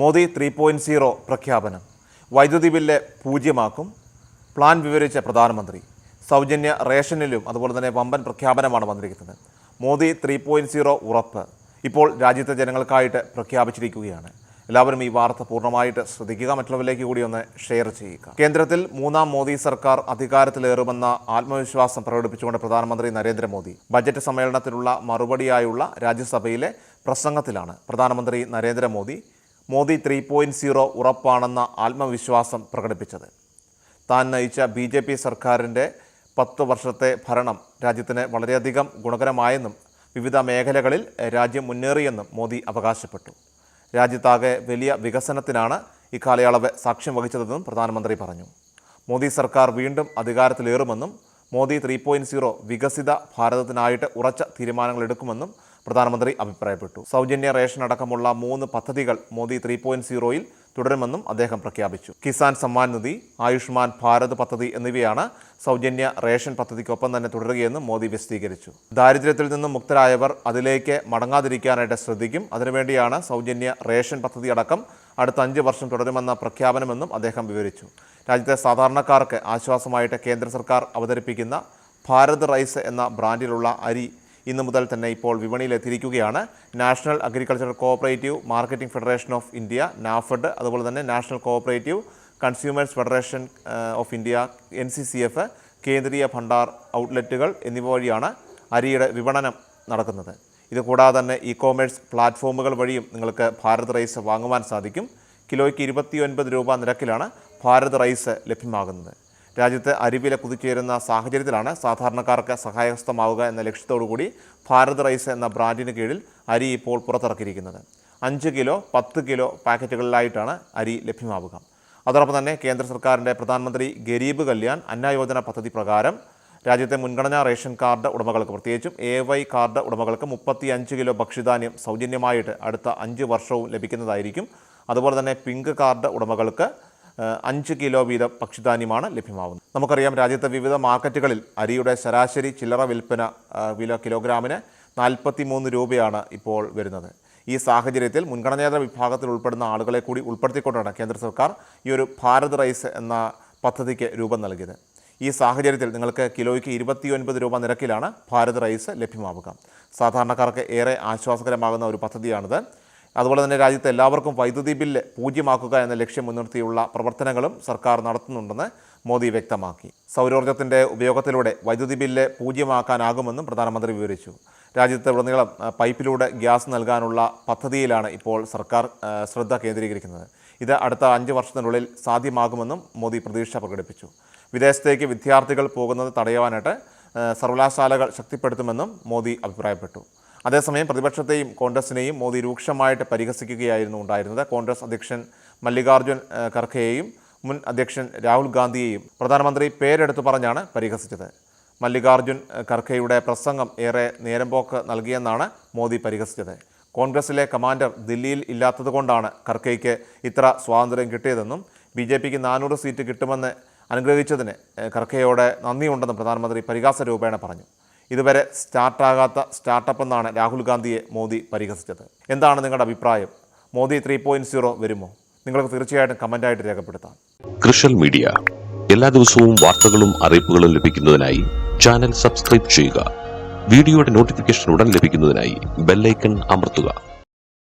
Modi three point zero പ്രഖ്യാപനം. വൈദ്യുതി bill പൂജ്യമാക്കും. Plan വിവരിച്ച പ്രധാനമന്ത്രി. സൗജന്യ റേഷനിലും അതുപോലെ തന്നെ വമ്പൻ പ്രഖ്യാപനമാണ് വന്നിരിക്കുന്നത്. മോദി ത്രീ പോയിന്റ് സീറോ ഉറപ്പ്. ഇപ്പോൾ രാജ്യത്തെ ജനങ്ങൾക്കായിട്ട് പ്രഖ്യാപിച്ചിരിക്കുകയാണ്. എല്ലാവരും ഈ വാർത്ത പൂർണമായിട്ട് ശ്രദ്ധിക്കുക. മറ്റുള്ളവരിലേക്ക് കൂടി ഒന്ന് ഷെയർ ചെയ്യുക. കേന്ദ്രത്തിൽ മൂന്നാം മോദി സർക്കാർ അധികാരത്തിലേറുമെന്ന ആത്മവിശ്വാസം പ്രകടിപ്പിച്ചുകൊണ്ട് പ്രധാനമന്ത്രി നരേന്ദ്രമോദി ബജറ്റ് സമ്മേളനത്തിനുള്ള മറുപടിയായുള്ള രാജ്യസഭയിലെ പ്രസംഗത്തിലാണ്. പ്രധാനമന്ത്രി Narendra Modi Modi three point zero ഉറപ്പാണെന്ന ആത്മവിശ്വാസം പ്രകടിപ്പിച്ചത്. താൻ നയിച്ച ബി ജെ പി സർക്കാരിന്റെ പത്ത് വർഷത്തെ ഭരണം രാജ്യത്തിന് വളരെയധികം ഗുണകരമായെന്നും വിവിധ മേഖലകളിൽ രാജ്യം മുന്നേറിയെന്നും മോദി അവകാശപ്പെട്ടു. രാജ്യത്താകെ വലിയ വികസനത്തിനാണ് ഇക്കാലയളവ് സാക്ഷ്യം വഹിച്ചതെന്നും പ്രധാനമന്ത്രി പറഞ്ഞു. മോദി സർക്കാർ വീണ്ടും അധികാരത്തിലേറുമെന്നും മോദി ത്രീ പോയിന്റ് സീറോ വികസിത ഭാരതത്തിനായിട്ട് ഉറച്ച തീരുമാനങ്ങൾ എടുക്കുമെന്നും പ്രധാനമന്ത്രി അഭിപ്രായപ്പെട്ടു. സൗജന്യ റേഷൻ അടക്കമുള്ള മൂന്ന് പദ്ധതികൾ മോദി ത്രീ പോയിന്റ് സീറോയിൽ തുടരുമെന്നും അദ്ദേഹം പ്രഖ്യാപിച്ചു. കിസാൻ സമ്മാൻ നിധി ആയുഷ്മാൻ ഭാരത് പദ്ധതി എന്നിവയാണ് സൗജന്യ റേഷൻ പദ്ധതിക്കൊപ്പം തന്നെ തുടരുകയെന്നും മോദി വിശദീകരിച്ചു. ദാരിദ്ര്യത്തിൽ നിന്നും മുക്തരായവർ അതിലേക്ക് മടങ്ങാതിരിക്കാനായിട്ട് ശ്രദ്ധിക്കും. അതിനുവേണ്ടിയാണ് സൗജന്യ റേഷൻ പദ്ധതി അടക്കം അടുത്ത അഞ്ച് വർഷം തുടരുമെന്ന പ്രഖ്യാപനമെന്നും അദ്ദേഹം വിവരിച്ചു. രാജ്യത്തെ സാധാരണക്കാർക്ക് ആശ്വാസമായിട്ട് കേന്ദ്ര സർക്കാർ അവതരിപ്പിക്കുന്ന ഭാരത് റൈസ് എന്ന ബ്രാൻഡിലുള്ള അരി ഇന്നു മുതൽ തന്നെ ഇപ്പോൾ വിപണിയിലെത്തിയിരിക്കുകയാണ്. National agriculture cooperative marketing federation of India NAFED അതുപോലെ തന്നെ national cooperative consumers federation of India N C C F Kendriya Bhandar ഔട്ട്ലെറ്റുകൾ എന്നിവ വഴിയാണ് അരിയുടെ വിപണനം നടക്കുന്നത്. ഇത് കൂടാതെ തന്നെ ഇ കോമേഴ്സ് പ്ലാറ്റ്ഫോമുകൾ വഴിയും നിങ്ങൾക്ക് ഭാരത് റൈസ് വാങ്ങുവാൻ സാധിക്കും. കിലോയ്ക്ക് ഇരുപത്തിയൊൻപത് രൂപ നിരക്കിലാണ് ഭാരത് റൈസ് ലഭ്യമാകുന്നത്. രാജ്യത്ത് അരിവില കുതിച്ചുയരുന്ന സാഹചര്യത്തിലാണ് സാധാരണക്കാർക്ക് സഹായഹസ്തമാവുക എന്ന ലക്ഷ്യത്തോടുകൂടി ഭാരത് റൈസ് എന്ന ബ്രാൻഡിന് കീഴിൽ അരി ഇപ്പോൾ പുറത്തിറക്കിയിരിക്കുന്നത്. അഞ്ച് കിലോ പത്ത് കിലോ പാക്കറ്റുകളിലായിട്ടാണ് അരി ലഭ്യമാവുക. അതോടൊപ്പം തന്നെ കേന്ദ്ര സർക്കാരിന്റെ പ്രധാനമന്ത്രി ഗരീബ് കല്യാൺ അന്നയോജന പദ്ധതി പ്രകാരം രാജ്യത്തെ മുൻഗണനാ റേഷൻ കാർഡ് ഉടമകൾക്ക് പ്രത്യേകിച്ചും എ വൈ കാർഡ് ഉടമകൾക്ക് മുപ്പത്തി അഞ്ച് കിലോ ഭക്ഷ്യധാന്യം സൗജന്യമായിട്ട് അടുത്ത അഞ്ച് വർഷവും ലഭിക്കുന്നതായിരിക്കും. അതുപോലെ തന്നെ പിങ്ക് കാർഡ് ഉടമകൾക്ക് അഞ്ച് കിലോ വീതം പക്ഷിധാന്യമാണ് ലഭ്യമാവുന്നത്. നമുക്കറിയാം രാജ്യത്തെ വിവിധ മാർക്കറ്റുകളിൽ അരിയുടെ ശരാശരി ചില്ലറ വിൽപ്പന വില കിലോഗ്രാമിന് നാൽപ്പത്തി മൂന്ന് രൂപയാണ് ഇപ്പോൾ വരുന്നത്. ഈ സാഹചര്യത്തിൽ മുൻഗണനേതര വിഭാഗത്തിൽ ഉൾപ്പെടുന്ന ആളുകളെ കൂടി ഉൾപ്പെടുത്തിക്കൊണ്ടാണ് കേന്ദ്ര സർക്കാർ ഈ ഒരു ഭാരത് റൈസ് എന്ന പദ്ധതിക്ക് രൂപം നൽകിയത്. ഈ സാഹചര്യത്തിൽ നിങ്ങൾക്ക് കിലോയ്ക്ക് ഇരുപത്തിയൊൻപത് രൂപ നിരക്കിലാണ് ഭാരത് റൈസ് ലഭ്യമാവുക. സാധാരണക്കാർക്ക് ഏറെ ആശ്വാസകരമാകുന്ന ഒരു പദ്ധതിയാണിത്. അതുപോലെ തന്നെ രാജ്യത്തെ എല്ലാവർക്കും വൈദ്യുതി ബില്ല് പൂജ്യമാക്കുക എന്ന ലക്ഷ്യം മുൻനിർത്തിയുള്ള പ്രവർത്തനങ്ങളും സർക്കാർ നടത്തുന്നുണ്ടെന്ന് മോദി വ്യക്തമാക്കി. സൗരോർജത്തിന്റെ ഉപയോഗത്തിലൂടെ വൈദ്യുതി ബില്ല് പൂജ്യമാക്കാനാകുമെന്നും പ്രധാനമന്ത്രി വിവരിച്ചു. രാജ്യത്തെ ഉടനീളം പൈപ്പിലൂടെ ഗ്യാസ് നൽകാനുള്ള പദ്ധതിയിലാണ് ഇപ്പോൾ സർക്കാർ ശ്രദ്ധ കേന്ദ്രീകരിക്കുന്നത്. ഇത് അടുത്ത അഞ്ച് വർഷത്തിനുള്ളിൽ സാധ്യമാകുമെന്നും മോദി പ്രതീക്ഷ പ്രകടിപ്പിച്ചു. വിദേശത്തേക്ക് വിദ്യാർത്ഥികൾ പോകുന്നത് തടയുവാനായിട്ട് സർവകലാശാലകൾ ശക്തിപ്പെടുത്തുമെന്നും മോദി അഭിപ്രായപ്പെട്ടു. അതേസമയം പ്രതിപക്ഷത്തെയും കോൺഗ്രസിനെയും മോദി രൂക്ഷമായിട്ട് പരിഹസിക്കുകയായിരുന്നു ഉണ്ടായിരുന്നത്. കോൺഗ്രസ് അധ്യക്ഷൻ മല്ലികാർജുൻ ഖർഖയെയും മുൻ അധ്യക്ഷൻ രാഹുൽ ഗാന്ധിയെയും പ്രധാനമന്ത്രി പേരെടുത്തു പറഞ്ഞാണ് പരിഹസിച്ചത്. മല്ലികാർജുൻ ഖർഖയുടെ പ്രസംഗം ഏറെ നേരം നേരമ്പോക്ക് നൽകിയെന്നാണ് മോദി പരിഹസിച്ചത്. കോൺഗ്രസിലെ കമാൻഡർ ദില്ലിയിൽ ഇല്ലാത്തതുകൊണ്ടാണ് ഖർഖയ്ക്ക് ഇത്ര സ്വാതന്ത്ര്യം കിട്ടിയതെന്നും ബി ജെ പിക്ക് നാനൂറ് സീറ്റ് കിട്ടുമെന്ന് അനുഗ്രഹിച്ചതിന് ഖർഖയോടെ നന്ദിയുണ്ടെന്നും പ്രധാനമന്ത്രി പരിഹാസ രൂപേണ പറഞ്ഞു. ഇതുവരെ സ്റ്റാർട്ടാകാത്ത സ്റ്റാർട്ടപ്പ് എന്നാണ് രാഹുൽ ഗാന്ധിയെ മോദി പരിഹസിച്ചത്. എന്താണ് നിങ്ങളുടെ അഭിപ്രായം? മോദി ത്രീ പോയിന്റ് സീറോ വരുമോ? നിങ്ങൾക്ക് തീർച്ചയായിട്ടും കമന്റായിട്ട് രേഖപ്പെടുത്താം. കൃഷൽ മീഡിയ. എല്ലാ ദിവസവും വാർത്തകളും അറിയിപ്പുകളും ലഭിക്കുന്നതിനായി ചാനൽ സബ്സ്ക്രൈബ് ചെയ്യുക. വീഡിയോയുടെ നോട്ടിഫിക്കേഷൻ ഉടൻ ലഭിക്കുന്നതിനായി ബെല്ലൈക്കൺ അമർത്തുക.